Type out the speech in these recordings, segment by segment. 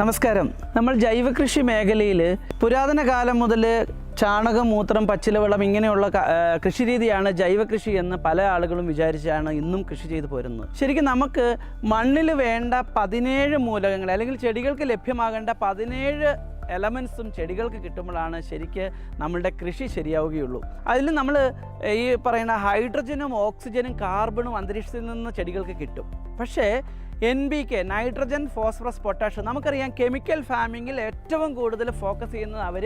നമസ്കാരം. നമ്മൾ ജൈവകൃഷി മേഖലയിൽ പുരാതന കാലം മുതൽ ചാണകം മൂത്രം പച്ചിലവെള്ളം ഇങ്ങനെയുള്ള കൃഷി രീതിയാണ് കൃഷിരീതിയാണ് ജൈവകൃഷി എന്ന് പല ആളുകളും വിചാരിച്ചാണ് ഇന്നും കൃഷി ചെയ്തു പോരുന്നത്. ശരിക്കും നമുക്ക് മണ്ണിൽ വേണ്ട പതിനേഴ് മൂലകങ്ങൾ അല്ലെങ്കിൽ ചെടികൾക്ക് ലഭ്യമാകേണ്ട പതിനേഴ് എലമെൻസും ചെടികൾക്ക് കിട്ടുമ്പോഴാണ് ശരിക്ക് നമ്മളുടെ കൃഷി ശരിയാവുകയുള്ളൂ. അതിൽ നമ്മൾ ഈ പറയുന്ന ഹൈഡ്രജനും ഓക്സിജനും കാർബണും അന്തരീക്ഷത്തിൽ നിന്ന് ചെടികൾക്ക് കിട്ടും. പക്ഷേ N B K nitrogen phosphorus potassium നമുക്കറിയാം കെമിക്കൽ ഫാമിങ്ങിൽ ഏറ്റവും കൂടുതൽ ഫോക്കസ് ചെയ്യുന്നത് അവർ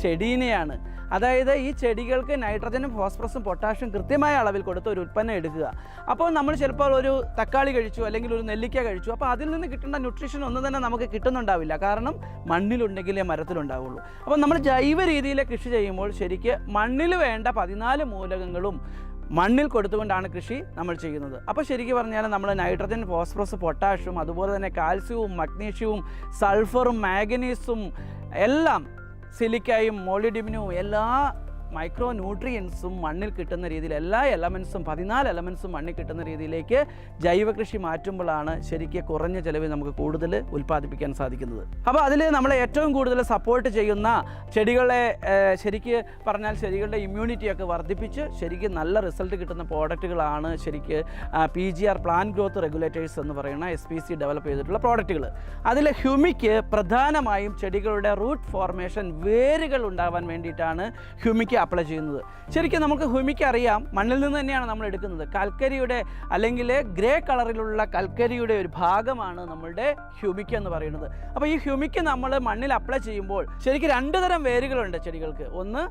ചെടീനെയാണ്. അതായത് ഈ ചെടികൾക്ക് നൈട്രജനും ഫോസ്ഫറസും പൊട്ടാഷ്യം കൃത്യമായ അളവിൽ കൊടുത്ത് ഒരു ഉൽപ്പന്നം എടുക്കുക. അപ്പോൾ നമ്മൾ ചിലപ്പോൾ ഒരു തക്കാളി കഴിച്ചു അല്ലെങ്കിൽ ഒരു നെല്ലിക്ക കഴിച്ചു അപ്പോൾ അതിൽ നിന്ന് കിട്ടേണ്ട ന്യൂട്രീഷൻ ഒന്നും തന്നെ നമുക്ക് കിട്ടുന്നുണ്ടാവില്ല. കാരണം മണ്ണിലുണ്ടെങ്കിലേ മരത്തിലുണ്ടാവുള്ളൂ. അപ്പോൾ നമ്മൾ ജൈവ രീതിയിൽ കൃഷി ചെയ്യുമ്പോൾ ശരിക്ക് മണ്ണിൽ വേണ്ട പതിനാല് മൂലകങ്ങളും മണ്ണിൽ കൊടുത്തുകൊണ്ടാണ് കൃഷി നമ്മൾ ചെയ്യുന്നത്. അപ്പോൾ ശരിക്കും പറഞ്ഞാൽ നമ്മൾ നൈട്രജൻ ഫോസ്ഫറസ് പൊട്ടാഷ്യം അതുപോലെ തന്നെ കാൽസ്യവും മഗ്നീഷ്യവും സൾഫറും മാഗനീസും എല്ലാം സിലിക്കയും മോളിഡിമിനും എല്ലാ മൈക്രോ ന്യൂട്രിയൻസും മണ്ണിൽ കിട്ടുന്ന രീതിയിൽ എല്ലാ എലമെൻസും പതിനാല് എലമെൻസും മണ്ണിൽ കിട്ടുന്ന രീതിയിലേക്ക് ജൈവ കൃഷി മാറ്റുമ്പോഴാണ് ശരിക്കും കുറഞ്ഞ ചിലവിൽ നമുക്ക് കൂടുതൽ ഉൽപ്പാദിപ്പിക്കാൻ സാധിക്കുന്നത്. അപ്പോൾ അതിൽ നമ്മൾ ഏറ്റവും കൂടുതൽ സപ്പോർട്ട് ചെയ്യുന്ന ചെടികളെ ശരിക്ക് പറഞ്ഞാൽ ചെടികളുടെ ഇമ്മ്യൂണിറ്റിയൊക്കെ വർദ്ധിപ്പിച്ച് ശരിക്കും നല്ല റിസൾട്ട് കിട്ടുന്ന പ്രോഡക്റ്റുകളാണ് ശരിക്ക് P G R plan growth regulators എന്ന് പറയുന്ന എസ് പി സി ഡെവലപ്പ് ചെയ്തിട്ടുള്ള പ്രോഡക്റ്റുകൾ അതിൽ ഹ്യൂമിക്ക് പ്രധാനമായും ചെടികളുടെ റൂട്ട് ഫോർമേഷൻ വേരുകൾ ഉണ്ടാവാൻ വേണ്ടിയിട്ടാണ് ഹ്യൂമിക്ക് അപ്ലൈ ചെയ്യുന്നത്. ശരിക്കും നമുക്ക് ഹുമിക്ക് അറിയാം മണ്ണിൽ നിന്ന് തന്നെയാണ് നമ്മൾ എടുക്കുന്നത്. കൽക്കരിയുടെ അല്ലെങ്കിൽ ഗ്രേ കളറിലുള്ള കൽക്കരിയുടെ ഒരു ഭാഗമാണ് നമ്മളുടെ ഹ്യൂമിക്ക് എന്ന് പറയുന്നത്. അപ്പോൾ ഈ ഹ്യൂമിക്ക് നമ്മൾ മണ്ണിൽ അപ്ലൈ ചെയ്യുമ്പോൾ ശരിക്കും രണ്ട് തരം വേരുകളുണ്ട് ചെടികൾക്ക്. ഒന്ന്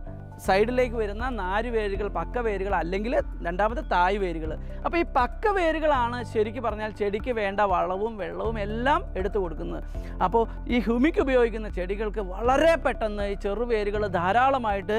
സൈഡിലേക്ക് വരുന്ന നാല് വേരുകൾ പക്ക വേരുകൾ അല്ലെങ്കിൽ രണ്ടാമത്തെ തായ് വേരുകൾ. അപ്പോൾ ഈ പക്ക വേരുകളാണ് ശരിക്കും പറഞ്ഞാൽ ചെടിക്ക് വേണ്ട വളവും വെള്ളവും എല്ലാം എടുത്തു കൊടുക്കുന്നത്. അപ്പോൾ ഈ ഹ്യൂമിക് ഉപയോഗിക്കുന്ന ചെടികൾക്ക് വളരെ പെട്ടെന്ന് ഈ ചെറുവേരുകൾ ധാരാളമായിട്ട്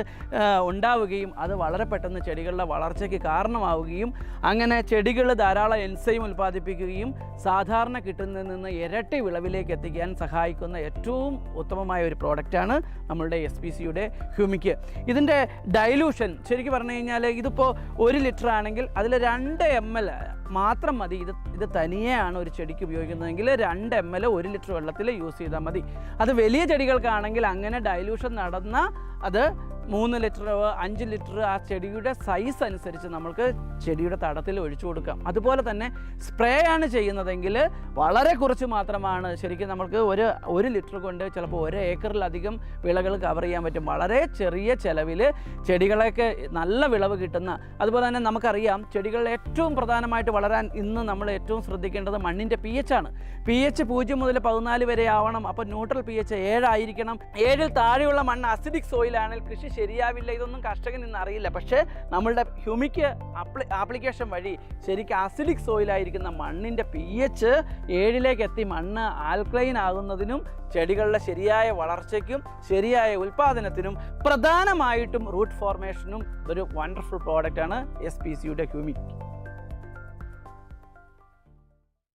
ഉണ്ടാവുകയും അത് വളരെ പെട്ടെന്ന് ചെടികളുടെ വളർച്ചയ്ക്ക് കാരണമാവുകയും അങ്ങനെ ചെടികൾ ധാരാളം എൻസൈം ഉൽപ്പാദിപ്പിക്കുകയും സാധാരണ കിട്ടുന്നതിൽ നിന്ന് ഇരട്ടി വിളവിലേക്ക് എത്തിക്കാൻ സഹായിക്കുന്ന ഏറ്റവും ഉത്തമമായ ഒരു പ്രോഡക്റ്റാണ് നമ്മളുടെ എസ് പി സിയുടെ ഹ്യൂമിക്ക് ഇതിന്റെ ഡൈലൂഷൻ ശരിക്കും പറഞ്ഞു കഴിഞ്ഞാൽ ഇതിപ്പോൾ ഒരു ലിറ്റർ ആണെങ്കിൽ അതിൽ രണ്ട് എം എൽ മാത്രം മതി. ഇത് ഇത് തനിയെയാണ് ഒരു ചെടിക്ക് ഉപയോഗിക്കുന്നതെങ്കിൽ രണ്ട് എം എൽ ഒരു ലിറ്റർ വെള്ളത്തിൽ യൂസ് ചെയ്താൽ മതി. അത് വലിയ ചെടികൾക്കാണെങ്കിൽ അങ്ങനെ ഡൈലൂഷൻ നടന്ന അത് മൂന്ന് ലിറ്റർ അഞ്ച് ലിറ്റർ ആ ചെടിയുടെ സൈസ് അനുസരിച്ച് നമുക്ക് ചെടിയുടെ തടത്തിൽ ഒഴിച്ചു കൊടുക്കാം. അതുപോലെ തന്നെ സ്പ്രേ ആണ് ചെയ്യുന്നതെങ്കിൽ വളരെ കുറച്ച് മാത്രമാണ്. ശരിക്കും നമുക്ക് ഒരു ഒരു ലിറ്റർ കൊണ്ട് ചിലപ്പോൾ ഒരു ഏക്കറിലധികം വിളകൾ കവർ ചെയ്യാൻ പറ്റും. വളരെ ചെറിയ ചിലവിൽ ചെടികളൊക്കെ നല്ല വിളവ് കിട്ടുന്ന അതുപോലെ തന്നെ നമുക്കറിയാം ചെടികൾ ഏറ്റവും പ്രധാനമായിട്ട് വളരാൻ ഇന്ന് നമ്മൾ ഏറ്റവും ശ്രദ്ധിക്കേണ്ടത് മണ്ണിന്റെ പി എച്ച് ആണ്. പി എച്ച് പൂജ്യം മുതൽ പതിനാല് വരെ ആവണം. അപ്പോൾ ന്യൂട്രൽ പി എച്ച് ഏഴായിരിക്കണം ഏഴിൽ താഴെയുള്ള മണ്ണ് അസിഡിക് സോയിലാണെങ്കിൽ കൃഷി ശരിയാവില്ല ഇതൊന്നും കർഷകൻ ഇന്ന് അറിയില്ല. പക്ഷേ നമ്മളുടെ ഹ്യൂമിക് ആപ്ലി ആപ്ലിക്കേഷൻ വഴി ശരിക്കും അസിഡിക് സോയിലായിരിക്കുന്ന മണ്ണിന്റെ പി എച്ച് ഏഴിലേക്ക് എത്തി മണ്ണ് ആൽക്ലൈൻ ആകുന്നതിനും ചെടികളുടെ ശരിയായ വളർച്ചയ്ക്കും ശരിയായ ഉൽപ്പാദനത്തിനും പ്രധാനമായിട്ടും റൂട്ട് ഫോർമേഷനും ഒരു വണ്ടർഫുൾ പ്രോഡക്റ്റാണ് എസ് പി സിയുടെ ഹ്യൂമിക്.